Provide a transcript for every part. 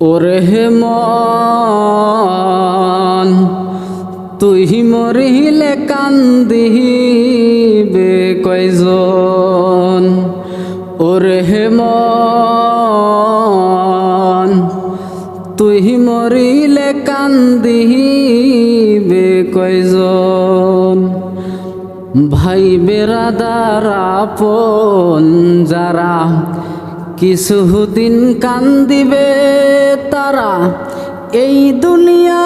ওরে মন তুই মরিলে কান্দিবে কয়জন? ওরে মন তুই মরিলে কান্দিবে কয়জন? ভাই বেরাদার আপন যারা কিছুদিন কান্দিবে তারা। এই দুনিয়া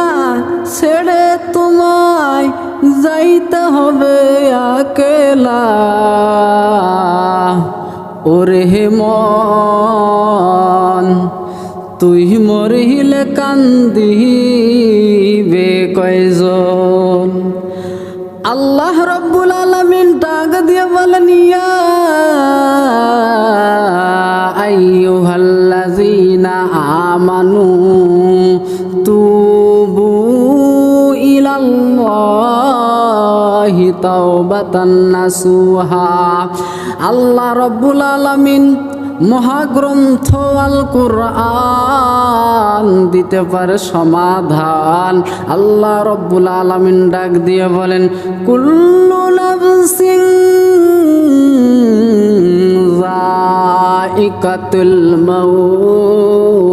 ছেড়ে তোমায় যাইতে হবে আকেলা ওরে মন, তুই মরিলে কান্দিবে আইয়ুহাল্লাযীনা আমানু তুবু ইলাল্লাহি তাওবাতান নাসুহা। আল্লাহ রব্বুল আলামিন মহাগ্রন্থ আল কোরআন দিতে পারে সমাধান। আল্লাহ রব্বুল আলামিন ডাক দিয়ে বলেন, কুল্লু নাফসিন যায়িকাতুল মাউত।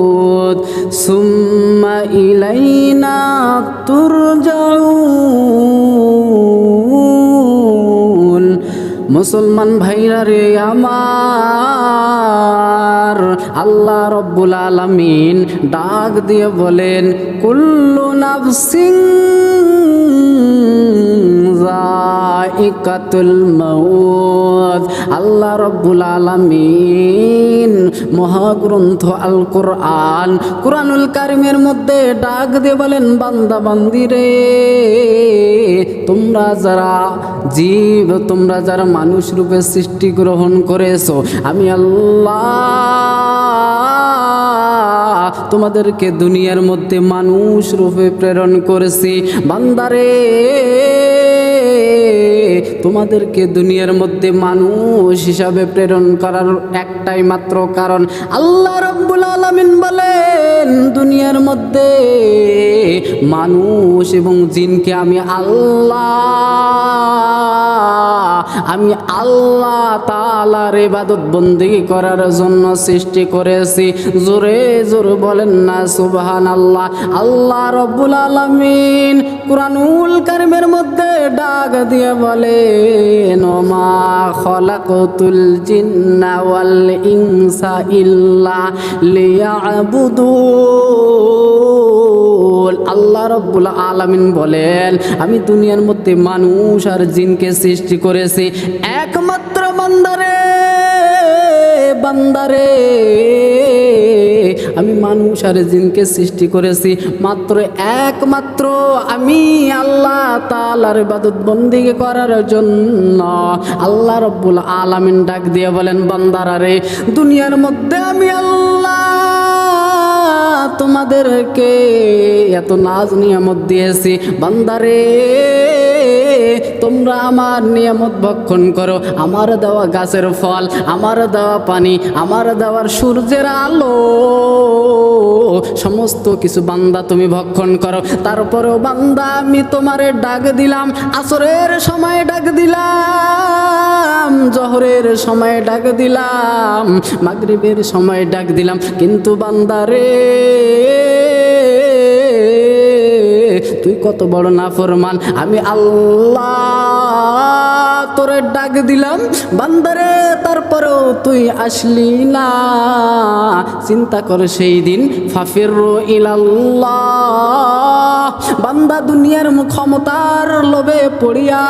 সুম্মা ইলাইনা তুরজাউন। মুসলমান ভাইরা রে আমার, আল্লাহ রব্বুল আলামিন ডাক দিয়ে বলেন, কুল্লু নাফসিং যায়িকাতুল মাউত। আল্লাহ রব্বুল আলামিন মহাগ্রন্থ আল কোরআন কোরআনুল কারিমের মধ্যে ডাক দিয়ে বলেন, বান্দা বান্দিরে তোমরা যারা জীব, তোমরা যারা মানুষ রূপে সৃষ্টি গ্রহণ করেছ, আমি আল্লাহ তোমাদেরকে দুনিয়ার মধ্যে মানুষ রূপে প্রেরণ করেছি। বান্দারে তোমাদেরকে দুনিয়ার মধ্যে মানুষ হিসাবে প্রেরণ করার একটাই মাত্র কারণ। আল্লাহ রব্বুল আলমিন বলেন, দুনিয়ার মধ্যে মানুষ এবং জিনকে আমি আল্লাহ আমি আল্লাহ তালার ইবাদত বন্দি করার জন্য সৃষ্টি করেছি। জোরে জোরে বলেন না সুবহান আল্লাহ আল্লাহ রব্বুল আলমিন কুরআনুল কারিমের মধ্যে ডাক দিয়ে বলেন, ওমা খলাকতুল জিন্না ওয়াল ইনসা ইল্লা লিয়াবুদুন আল্লাহ রব্বুল আলামিন বলেন, আমি দুনিয়ার মধ্যে মানুষ আর জিনকে সৃষ্টি করেছি একমাত্র বান্দারে বান্দারে। আমি মানুষ আর জিনকে সৃষ্টি করেছি মাত্র একমাত্র। আমি আল্লাহ তালার ইবাদত বন্দিকে করার জন্য। আল্লাহ রব্বুল আলামিন ডাক দিয়ে বলেন, বান্দারা রে, দুনিয়ার মধ্যে আমি আল্লাহ তোমাদেরকে। এত নাজ নিয়ামত দিয়েছি। বান্দারে। তোমরা আমার নিয়ামত ভক্ষণ করো। আমার দেওয়া গাছের ফল, আমার দেওয়া পানি, আমার দেওয়ার সূর্যের আলো, সমস্ত কিছু বান্দা তুমি ভক্ষণ করো। তারপরেও বান্দা, আমি তোমারে ডাক দিলাম, আসরের সময় ডাক দিলাম, জহরের সময় ডাক দিলাম, মাগরিবের সময় ডাক দিলাম, কিন্তু বান্দারে তুই কত বড় না নাফরমান। আমি আল্লাহ তোরে ডাক দিলাম, বান্দারে, তারপরেও তুই আসলি না। চিন্তা কর সেই দিন ফাফির ইলাল্লাহ। বান্দা দুনিয়ার ক্ষমতার লোভে পড়িয়া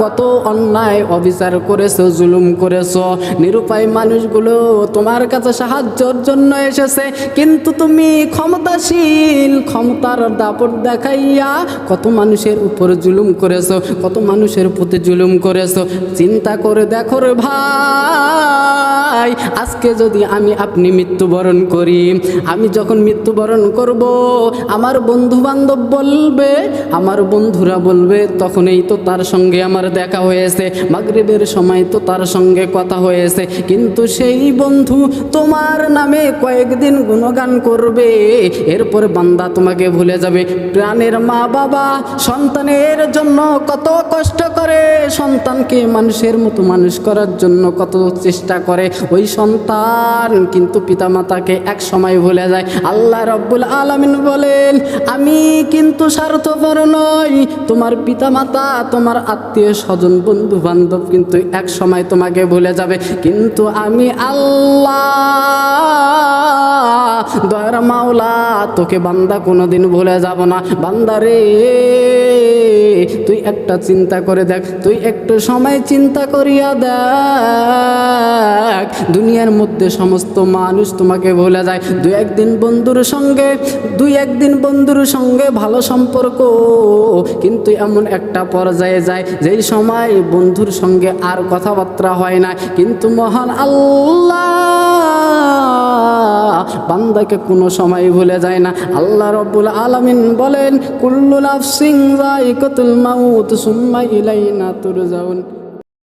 কত অন্যায় অবিচার করেছ, জুলুম করেছ। নিরুপায় মানুষগুলো তোমার কাছে সাহায্যের জন্য এসেছে। কিন্তু তুমি ক্ষমতাশীল, ক্ষমতার দাপট দেখাইয়া কত মানুষের উপর জুলুম করেছ, কত মানুষের প্রতি জুলুম করেছ। চিন্তা করে দেখো রে ভাই, আজকে যদি আমি আপনি মৃত্যুবরণ করি, আমি যখন মৃত্যুবরণ করব, আমার বন্ধু বান্ধব বলবে, আমার বন্ধুরা বলবে, তখনই তো তার সঙ্গে আমার দেখা হয়েছে। মাগরিবের সময় তো তার সঙ্গে কথা হয়েছে। কিন্তু সেই বন্ধু তোমার নামে কয়েকদিন গুণগান করবে। এরপর বান্দা তোমাকে ভুলে যাবে। প্রাণের মা বাবা সন্তানের জন্য কত কষ্ট করে, সন্তানকে মানুষের মতো মানুষ করার জন্য কত চেষ্টা করে। ওই সন্তান কিন্তু পিতামাতাকে এক সময় ভুলে যায়। আল্লাহ রব্বুল আলামিন বলেন, আমি কিন্তু স্বার্থপর নয় তোমার পিতা মাতা তোমার আত্মীয় স্বজন বন্ধু বান্ধব কিন্তু এক সময় তোমাকে ভুলে যাবে। কিন্তু আমি আল্লাহ, দয়ার মাওলা, তোকে বান্দা কোনোদিন ভুলে যাব না। বান্দা রে। তুই একটা চিন্তা করে দেখ, তুই একটু সময় চিন্তা করিয়া দেখ। দুনিয়ার মধ্যে সমস্ত মানুষ তোমাকে ভুলে যায়। দুই একদিন বন্ধুর সঙ্গে, দুই একদিন বন্ধুর সঙ্গে ভালো সম্পর্ক। কিন্তু এমন একটা পর্যায়ে যায়, যেই সময় বন্ধুর সঙ্গে আর কথাবার্তা হয় না। কিন্তু মহান আল্লাহ বান্দাকে কোনো সময় ভুলে যায় না। আল্লাহ রব্বুল আলমিন বলেন, কুল্লু যাই কতুল মাউত, সুম্মা ইলাইনা তুরজাউন।